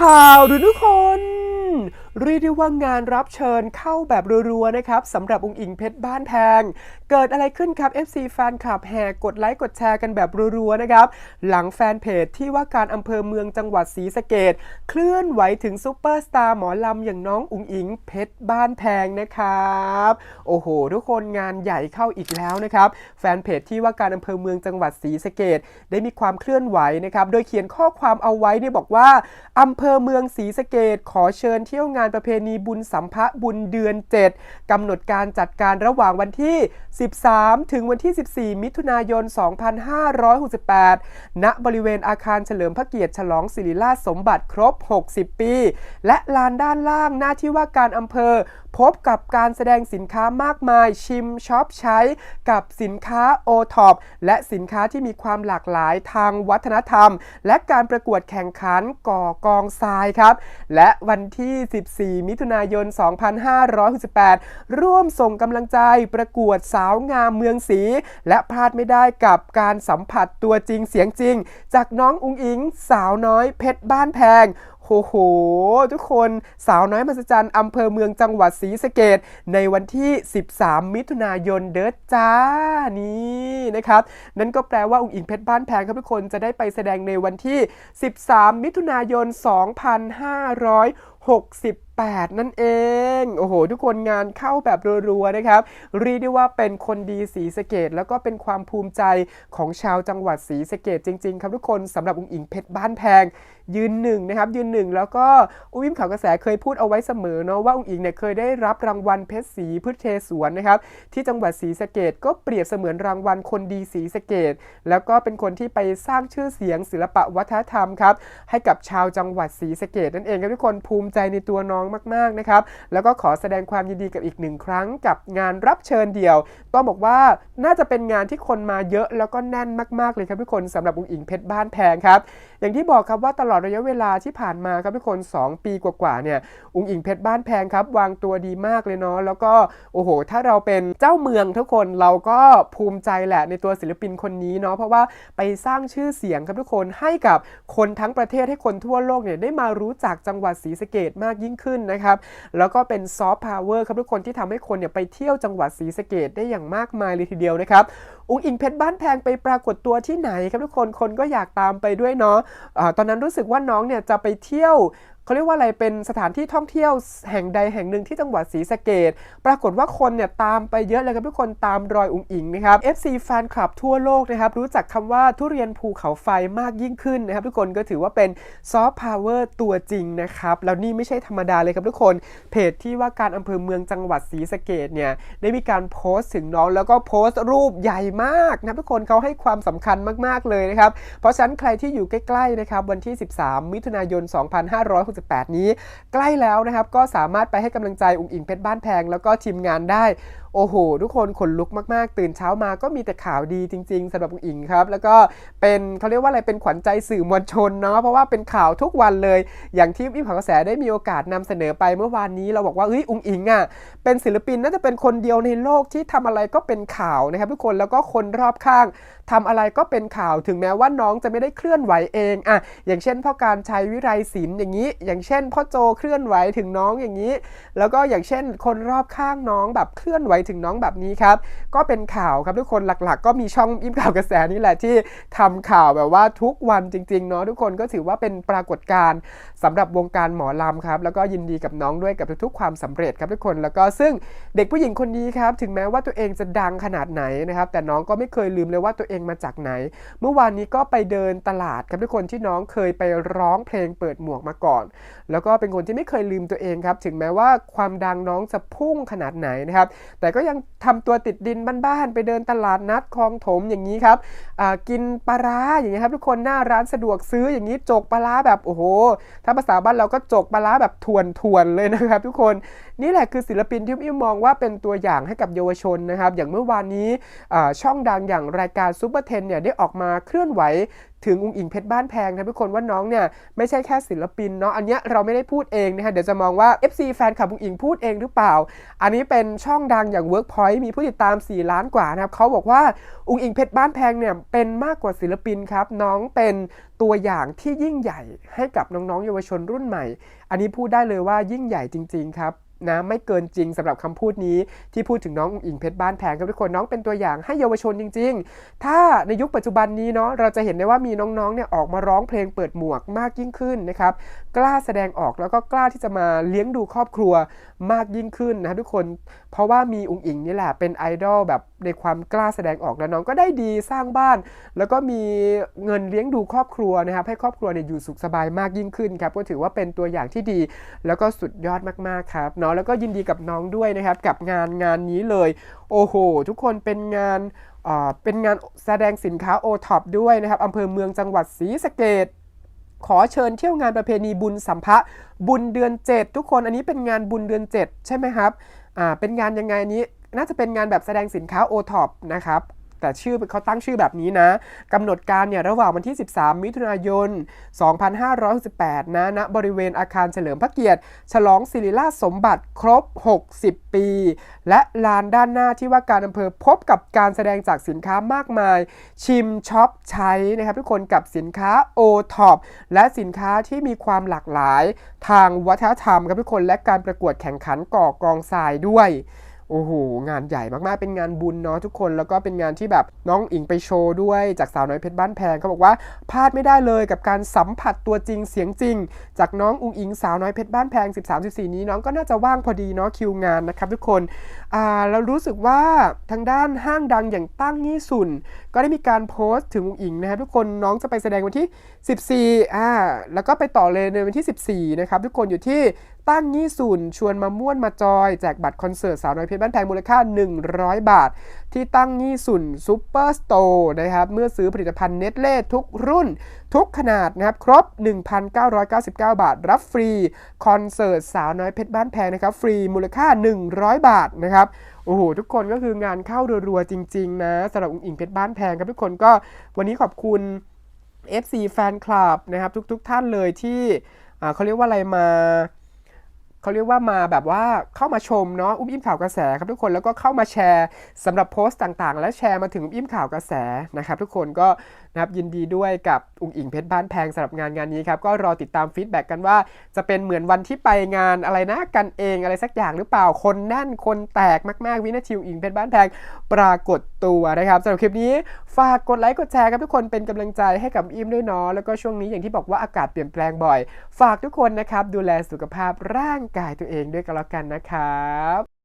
ข่าวดูทุกคน เรียกได้ว่างานรับเชิญเข้าแบบรัวๆนะครับสำหรับองค์อิงเพชรบ้านแพง เกิดอะไรขึ้นครับ FC แฟนคลับแห่กดไลค์กดแชร์กันแบบรัวๆนะครับ หลังแฟนเพจที่ว่าการอำเภอเมืองจังหวัดศรีสะเกดเคลื่อนไหวถึงซูเปอร์สตาร์หมอลำอย่างน้องอุ๋งอิงเพชรบ้านแพงนะครับโอ้โห ทุกคนงานใหญ่เข้าอีกแล้วนะครับแฟนเพจที่ว่าการอำเภอเมืองจังหวัดศรีสะเกดได้มีความเคลื่อนไหวนะครับโดยเขียนข้อความเอาไว้เนี่ยบอกว่าอำเภอเมืองศรีสะเกดขอเชิญเที่ยวงานประเพณีบุญสัมภะบุญเดือน 7กำหนดการจัดการระหว่างวันที่ 13 ถึงวันที่ 14 มิถุนายน 2568 ณ บริเวณอาคารเฉลิมพระเกียรติฉลองศิริราชสมบัติครบ 60 ปี และลานด้านล่างหน้าที่ว่าการอำเภอ พบกับการแสดงสินค้ามากมาย ชิมช็อปใช้ กับสินค้าโอท็อปและสินค้าที่มีความหลากหลายทางวัฒนธรรม และการประกวดแข่งขันก่อกองทรายครับ และวันที่14 มิถุนายน 2568 ร่วมส่งกำลังใจประกวดสาวงามเมืองศรีและพลาดไม่ได้กับการสัมผัสตัวจริงเสียงจริง จากน้องอุงอิง สาวน้อยเพชรบ้านแพงโอ้โห ทุกคนสาวน้อยมหัศจรรย์อำเภอเมืองจังหวัดศรีสะเกดในวันที่ 13 มิถุนายนเด้อจ้านี่นะครับ นั่นก็แปลว่าองค์อิงเพชรบ้านแพงครับทุกคนจะได้ไปแสดงในวันที่ 13 มิถุนายน 8 นั่นเอง โอ้โห ทุกคนงานเข้าแบบรัวๆนะครับ เรียกได้ว่าเป็นคนดีสีสะเกดแล้วก็เป็นความภูมิใจของชาวจังหวัดศรีสะเกดจริง ๆ ครับทุกคนสำหรับองค์อิงเพชรบ้านแพง ยืนหนึ่งนะครับยืนหนึ่งแล้วก็อุ้มข่าวกระแสเคยพูดเอาไว้เสมอเนาะว่าองค์อิงเนี่ยเคยได้รับรางวัลเพชรศรีพืชเทสวนนะครับที่จังหวัดศรีสะเกดก็เปรียบเสมือนรางวัลคนดีศรีสะเกดแล้วก็เป็นคนที่ไปสร้างชื่อเสียงศิลปะวัฒนธรรมครับให้กับชาวจังหวัดศรีสะเกดนั่นเองครับทุกคนภูมิใจในตัวน้องมากๆนะครับ แล้วก็ขอแสดงความยินดีกับอีกหนึ่งครั้งกับงานรับเชิญเดี่ยว ต้องบอกว่าน่าจะเป็นงานที่คนมาเยอะแล้วก็แน่นมากๆเลยครับทุกคนสำหรับองค์อิงเพชรบ้านแพงครับ อย่างที่บอกครับว่าตลอดระยะเวลาที่ผ่านมาครับทุกคน 2 ปีกว่าๆเนี่ยองค์อิงเพชรบ้านแพงครับ วางตัวดีมากเลยเนาะแล้วก็โอ้โห ถ้าเราเป็นเจ้าเมืองทุกคนเราก็ภูมิใจแหละในตัวศิลปินคนนี้เนาะเพราะว่าไปสร้างชื่อเสียงครับทุกคนให้กับคนทั้งประเทศให้คนทั่วโลกเนี่ยได้มารู้จักจังหวัดศรีสะเกดมากยิ่งขึ้นนะครับ แล้วก็เป็นซอฟต์พาวเวอร์ครับทุกคนที่ทำให้คนเนี่ยไปเที่ยวจังหวัดศรีสะเกดได้อย่างมากมายเลยทีเดียวนะครับองค์อิงเพชรบ้านแพงไปปรากฏตัวที่ไหนครับทุกคนคนก็อยากตามไปด้วยเนาะอะตอนนั้นรู้สึกว่าน้องเนี่ยจะไปเที่ยว เขาเรียกว่าอะไรเป็นสถานที่ท่องเที่ยวแห่งใดแห่งหนึ่งที่จังหวัดศรีสะเกดปรากฏว่าคนเนี่ยตามไปเยอะเลยครับทุกคนตามรอยองค์อิงนะครับ FC แฟนคลับทั่วโลกนะครับรู้จักคำว่าทุเรียนภูเขาไฟมากยิ่งขึ้นนะครับ ทุกคนก็ถือว่าเป็นซอฟต์พาวเวอร์ตัวจริงนะครับ แล้วนี่ไม่ใช่ธรรมดาเลยครับทุกคนเพจที่ว่าการอำเภอเมืองจังหวัดศรีสะเกดเนี่ยได้มีการโพสต์ถึงน้องแล้วก็โพสต์รูปใหญ่มากนะทุกคนเขาให้ความสำคัญมากๆเลยนะครับ เพราะฉะนั้นใครที่อยู่ใกล้ๆนะครับวันที่ 13 มิถุนายน2018 นี้ ใกล้แล้วนะครับก็สามารถไปให้กำลังใจองค์อิงเพชรบ้านแพง แล้วก็ทีมงานได้โอ้โห ทุกคนขนลุกมากๆ ตื่นเช้ามาก็มีแต่ข่าวดีจริง ๆสำหรับองค์อิงครับ แล้วก็เป็นเขาเรียกว่าอะไรเป็นขวัญใจสื่อมวลชนเนาะเพราะว่าเป็นข่าวทุกวันเลย อย่างที่วิมข่ากระแสได้มีโอกาสนำเสนอไปเมื่อวานนี้เราบอกว่าเฮ้ยองอิงอะเป็นศิลปินน่าจะเป็นคนเดียวในโลกที่ทำอะไรก็เป็นข่าวนะครับทุกคนแล้วก็คนรอบข้างทำอะไรก็เป็นข่าวถึงแม้ว่าน้องจะไม่ได้เคลื่อนไหวเองอะอย่างเช่นพ่อการชัยวิไรศิลป์อย่างนี้ อย่างเช่นพ่อโจเคลื่อนไหวถึงน้องอย่างนี้ แล้วก็อย่างเช่นคนรอบข้างน้องแบบเคลื่อนไหวถึงน้องแบบนี้ครับ ก็เป็นข่าวครับทุกคนหลักๆ ก็มีช่องอิมข่าวกระแสนี่แหละที่ทำข่าวแบบว่าทุกวันจริงๆเนาะทุกคนก็ถือว่าเป็นปรากฏการณ์สำหรับวงการหมอลำครับแล้วก็ยินดีกับน้องด้วยกับทุกๆ ความสำเร็จครับทุกคน แล้วก็ซึ่งเด็กผู้หญิงคนนี้ครับถึงแม้ว่าตัวเองจะดังขนาดไหนนะครับ แต่น้องก็ไม่เคยลืมเลยว่าตัวเองมาจากไหน เมื่อวานนี้ก็ไปเดินตลาดครับทุกคนที่น้องเคยไปร้องเพลงเปิดหมวกมาก่อน แล้วก็เป็นคนที่ไม่เคยลืมตัวเองครับถึงแม้ว่าความดังน้องจะพุ่งขนาดไหนนะครับ แต่แต่ก็ยังทำตัวติดดินบ้านๆไปเดินตลาดนัดคลองถมอย่างนี้ครับกินปลาร้าอย่างนี้ยครับทุกคนหน้าร้านสะดวกซื้ออย่างนี้จกปลาร้าแบบโอ้โห ถ้าภาษาบ้านเราก็จกปลาร้าแบบทวนๆเลยนะครับ ทุกคนนี่แหละคือศิลปินที่อิมมองว่าเป็นตัวอย่างให้กับเยาวชนนะครับ อย่างเมื่อวานนี้ช่องดังอย่างรายการซูเปอร์เทนเนี่ยได้ออกมาเคลื่อนไหว ถึงอุงอิงเพชรบ้านแพงนะทุกคนว่าน้องเนี่ยไม่ใช่แค่ศิลปินเนาะอันเนี้ยเราไม่ได้พูดเองนะคะเดี๋ยวจะมองว่า FC แฟนคลับอุงอิงพูดเองหรือเปล่า อันนี้เป็นช่องดังอย่าง Workpoint มีผู้ติดตาม 4 ล้านกว่านะครับเขาบอกว่าอุงอิงเพชรบ้านแพงเนี่ยเป็นมากกว่าศิลปินครับน้องเป็นตัวอย่างที่ยิ่งใหญ่ให้กับน้องๆเยาวชนรุ่นใหม่ อันนี้พูดได้เลยว่ายิ่งใหญ่จริง ๆ ครับ นะไม่เกินจริงสำหรับคำพูดนี้ที่พูดถึงน้องอุ๋งอิงเพชรบ้านแพงครับทุกคนน้องเป็นตัวอย่างให้เยาวชนจริง ๆ ถ้าในยุคปัจจุบันนี้เนาะเราจะเห็นได้ว่ามีน้องๆเนี่ยออกมาร้องเพลงเปิดหมวกมากยิ่งขึ้นนะครับ กล้าแสดงออกแล้วก็กล้าที่จะมาเลี้ยงดูครอบครัวมากยิ่งขึ้นนะทุกคน เพราะว่ามีอุ๋งอิงนี่แหละเป็นไอดอลแบบในความกล้าแสดงออกแล้วน้องก็ได้ดีสร้างบ้าน แล้วก็มีเงินเลี้ยงดูครอบครัวนะครับให้ครอบครัวเนี่ยอยู่สุขสบายมากยิ่งขึ้นครับก็ถือว่าเป็นตัวอย่างที่ดี แล้วก็สุดยอดมากๆครับเนาะแล้วก็ยินดีกับน้องด้วยนะครับกับงานงานนี้เลย โอ้โห ทุกคนเป็นงานอ่าเป็นงานแสดงสินค้าโอท็อปด้วยนะครับอำเภอเมืองจังหวัดศรีสะเกด ขอเชิญเที่ยวงานประเพณีบุญสัมภะบุญเดือน 7 ทุกคนอันนี้เป็นงานบุญเดือน 7 ใช่ไหมครับอ่าเป็นงานยังไงอันนี้น่าจะเป็นงานแบบแสดงสินค้าโอท็อปนะครับ แต่ชื่อเขาตั้งชื่อแบบนี้นะกำหนดการเนี่ยระหว่างวันที่ 13 มิถุนายน 2568 นะณบริเวณอาคารเฉลิมพระเกียรติ ฉลองศิริราชสมบัติครบ 60 ปี และลานด้านหน้าที่ว่าการอำเภอพบกับการแสดงจากสินค้ามากมาย ชิมช็อปใช้นะครับทุกคนกับสินค้า o t o p และสินค้าที่มีความหลากหลาย ทางวัฒนธรรมครับทุกคนและการประกวดแข่งขันก่อกองทรายด้วย โอ้โหงานใหญ่มากๆเป็นงานบุญเนาะทุกคนแล้วก็เป็นงานที่แบบน้องอิงไปโชว์ด้วยจากสาวน้อยเพชรบ้านแพงเขาบอกว่าพลาดไม่ได้เลยกับการสัมผัสตัวจริงเสียงจริง จากน้องอุงอิงสาวน้อยเพชรบ้านแพง 13-14 นี้น้องก็น่าจะว่างพอดีเนาะคิวงานนะครับทุกคนอ่าเรารู้สึกว่าทางด้านห้างดังอย่างตั้งยี่สุนก็ได้มีการโพสต์ถึงอุงอิงนะครับทุกคนน้องจะไปแสดงวันที่ 14อ่าแล้วก็ไปต่อเลยในวันที่ 14นะครับทุกคนอยู่ที่ ตั้งยี่สุนชวนมาม่วนมาจอย แจกบัตรคอนเสิร์ตสาวน้อยเพชรบ้านแพงมูลค่า 100 บาท ที่ตั้งยี่สุนซูเปอร์สโตร์นะครับ เมื่อซื้อผลิตภัณฑ์เนตเล่ทุกรุ่น ทุกขนาดนะครับ ครบ 1,999 บาท รับฟรี คอนเสิร์ตสาวน้อยเพชรบ้านแพงนะครับ ฟรีมูลค่า 100 บาทนะครับโอ้โหทุกคนก็คืองานเข้ารัวๆจริง ๆ นะสำหรับอุ๋งอิงเพชรบ้านแพงครับทุกคนก็วันนี้ขอบคุณ FC แฟนคลับนะครับ ทุกๆทท่านเลยที่เขาเรียกว่าอะไรมา เขาเรียกว่ามาแบบว่าเข้ามาชมเนาะอุ้มอิ่มข่าวกระแสครับทุกคนแล้วก็เข้ามาแชร์สำหรับโพสต์ต่างๆ และแชร์มาถึงอุ้มอิ่มข่าวกระแสนะครับทุกคนก็นะครับยินดีด้วยกับอุ๋งอิงเพชรบ้านแพงสำหรับงานงานนี้ครับก็รอติดตามฟีดแบ็กกันว่าจะเป็นเหมือนวันที่ไปงานอะไรนะกันเองอะไรสักอย่างหรือเปล่าคนแน่นคนแตกมากๆวินาทีอุ๋งอิงเพชรบ้านแพงปรากฏตัวนะครับสำหรับคลิปนี้ฝากกดไลค์กดแชร์ครับทุกคนเป็นกำลังใจให้กับอิมด้วยเนาะแล้วก็ช่วงนี้อย่างที่บอกว่าอากาศเปลี่ยนแปลงบ่อย ฝากทุกคนนะครับดูแลสุขภาพร่างกายตัวเองด้วยกันแล้วกันนะครับ